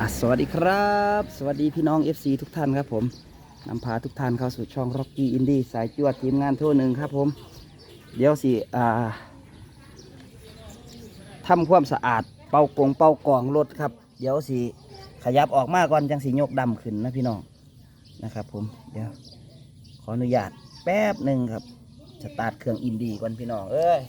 อะสวัสดีครับ สวัสดีพี่น้อง FC ทุกท่านครับผมนำพาทุกท่านเข้าสู่ช่อง Rocky Indie สายจวดทีมงานทั่วหนึ่งครับผม เดี๋ยวสิอ่าทำความสะอาดเป่ากงเป่ากองรถครับ เดี๋ยวสิขยับออกมาก่อนจังสิยกดำขึ้นนะพี่น้องนะครับผมเดี๋ยวขออนุญาตแป๊บหนึ่งครับสตาร์ทเครื่องอินดีก่อนพี่น้องเอ้ย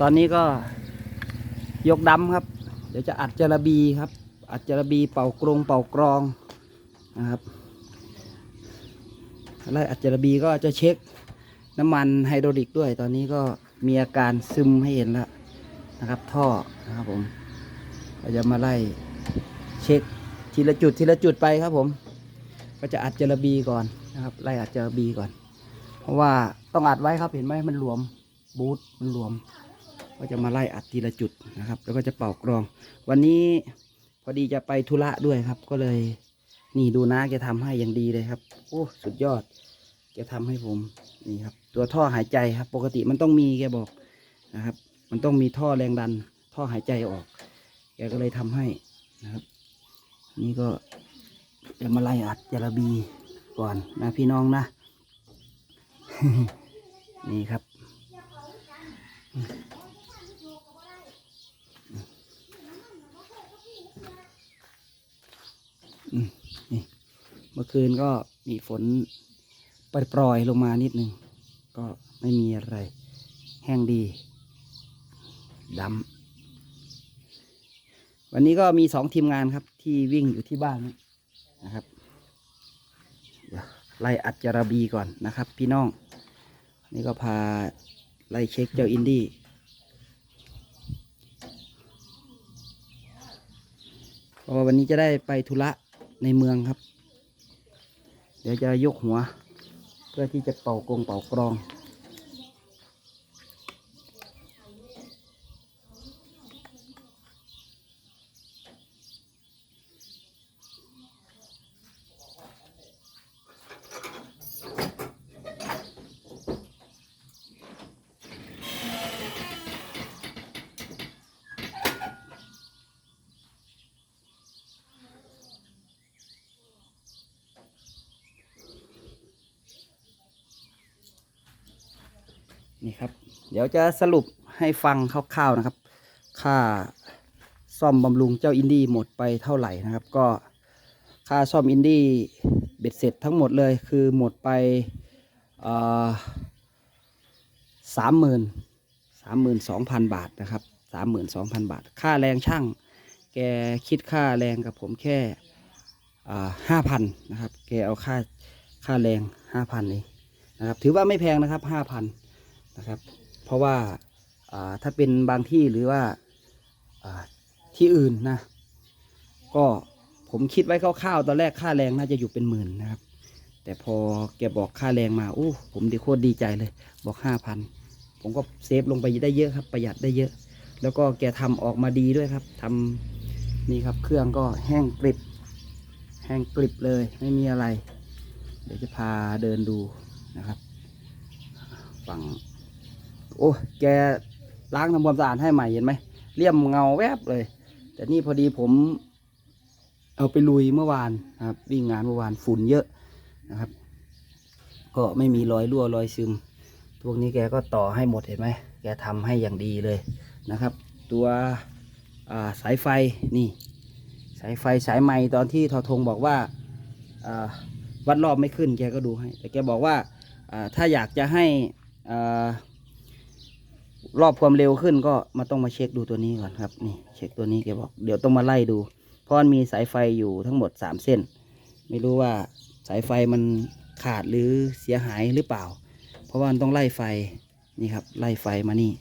ตอนนี้ก็ยกดำครับ เดี๋ยวจะอัดจระบีครับ อัดจระบีเป่ากรงเป่ากรองนะครับไล่อัดจระบีก็จะเช็คน้ำมันไฮโดรลิกด้วย ตอนนี้ก็มีอาการซึมให้เห็นแล้วนะครับ ท่อนะครับผมเราจะมาไล่เช็คทีละจุดทีละจุดไปครับผม ก็จะอัดจระบีก่อนนะครับ ไล่อัดจระบีก่อน เพราะว่าต้องอัดไว้ครับเห็นไหมมันหลวมบูทมันหลวม ก็จะมาไล่อัดทีละจุดนะครับ แล้วก็จะเป่ากรอง วันนี้พอดีจะไปธุระด้วยครับ ก็เลย นี่ดูนะแกทำให้อย่างดีเลยครับ โอ้สุดยอดแกทำให้ผมนี่ครับ ตัวท่อหายใจครับ ปกติมันต้องมีแกบอกนะครับ มันต้องมีท่อแรงดัน ท่อหายใจออก แกก็เลยทำให้นะครับ นี่ก็จะมาไล่อัดจาระบีก่อนนะพี่น้องนะ นี่ครับ อืม เมื่อคืนก็มีฝนปล่อยๆลงมานิดนึง ก็ไม่มีอะไร แห้งดีดำวันนี้ก็มีสองทีมงานครับ ที่วิ่งอยู่ที่บ้านนะครับไล่อัดจาระบีก่อนนะครับ พี่น้อง นี่ก็พาไล่เช็คเจ้าอินดี้เพราะว่าวันนี้จะได้ไปธุระในเมืองครับ เดี๋ยวจะยกหัว เพื่อที่จะเป่ากงเป่ากรอง นี่ครับ เดี๋ยวจะสรุปให้ฟังคร่าวๆนะครับ ค่าซ่อมบำรุงเจ้าอินดี้หมดไปเท่าไหร่นะครับ ก็ค่าซ่อมอินดี้เบ็ดเสร็จทั้งหมดเลยคือหมดไปสามหมื่นสามหมื่นสองพันบาทนะครับสามหมื่นสองพันบาท ค่าแรงช่าง แกคิดค่าแรงกับผมแค่ห้าพันนะครับ แกเอาค่าค่าแรงห้าพันเองนะครับ ถือว่าไม่แพงนะครับห้าพัน นะครับ เพราะว่าถ้าเป็นบางที่หรือว่าที่อื่นนะ ก็ผมคิดไว้คร่าวๆตอนแรกค่าแรงน่าจะอยู่เป็นหมื่นนะครับ แต่พอแกบอกค่าแรงมาโอ้ผมดีโคตรดีใจเลยบอกห้าพันผมก็เซฟลงไปได้เยอะครับ ประหยัดได้เยอะ แล้วก็แกทำออกมาดีด้วยครับทำนี่ครับเครื่องก็แห้งกริบ แห้งกริบเลยไม่มีอะไร เดี๋ยวจะพาเดินดูนะครับ ฝั่ง โอ้แกล้างทำความสะอาดให้ใหม่เห็นไหมเลี่ยมเงาแวบเลย แต่นี่พอดีผม เอาไปลุยเมื่อวานนะครับวิ่งงานเมื่อวานฝุ่นเยอะนะครับ ก็ไม่มีรอยรั่วรอยซึมพวกนี้แกก็ต่อให้หมดเห็นไหมแกทำให้อย่างดีเลยนะครับ ตัวาสายไฟนี่ สายไฟสายไม้ตอนที่ทอทงบอกว่าาวัดรอบไม่ขึ้นแกก็ดูให้ แต่แกบอกว่าอ่าถ้าอยากจะให้อ่า รอบความเร็วขึ้นก็มาต้องมาเช็คดูตัวนี้ก่อนครับนี่เช็คตัวนี้แกบอกเดี๋ยวต้องมาไล่ดู เพราะมันมีสายไฟอยู่ทั้งหมดสามเส้น ไม่รู้ว่าสายไฟมันขาดหรือเสียหายหรือเปล่า เพราะว่ามันต้องไล่ไฟนี่ครับ ไล่ไฟมานี่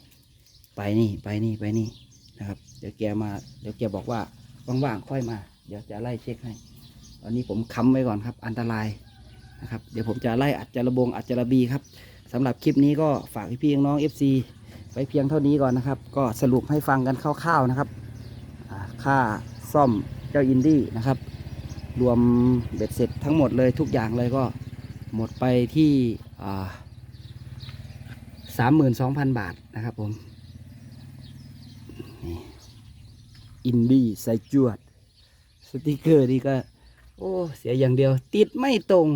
ไปนี่ไปนี่ไปนี่นะครับ เดี๋ยวแกมาเดี๋ยวแกบอกว่าว่างๆค่อยมา เดี๋ยวจะไล่เช็คให้ตอนนี้ผมค้ำไว้ก่อนครับ อันตรายนะครับ เดี๋ยวผมจะไล่อัดจระบงอัดจระบีครับสำหรับคลิปนี้ก็ฝากพี่ๆน้องๆ FC ไว้เพียงเท่านี้ก่อนนะครับ ก็สรุปให้ฟังกันคร่าวๆนะครับค่าซ่อมเจ้าอินดี้นะครับ รวมเบ็ดเสร็จทั้งหมดเลยทุกอย่างเลยก็หมดไปที่สามหมื่นสองพันบาทนะครับผมอินดี้ใส่จวด สติกเกอร์นี่ก็ โอ้เสียอย่างเดียว ติดไม่ตรง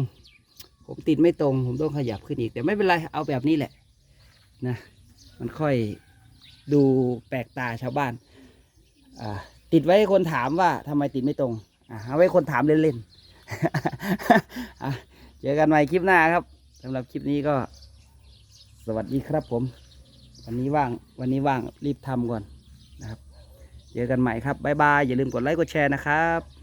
ผมติดไม่ตรง ผมต้องขยับขึ้นอีก แต่ไม่เป็นไร เอาแบบนี้แหละนะ มันค่อยดูแปลกตาชาวบ้าน ติดไว้ให้คนถามว่าทำไมติดไม่ตรงเอาไว้คนถามเล่นๆเจอกันใหม่คลิปหน้าครับสำหรับคลิปนี้ก็ สวัสดีครับผม วันนี้ว่างวันนี้ว่างรีบทำก่อนนะครับ เจอกันใหม่ครับบ๊ายบาย อย่าลืมกดไลค์กดแชร์นะครับ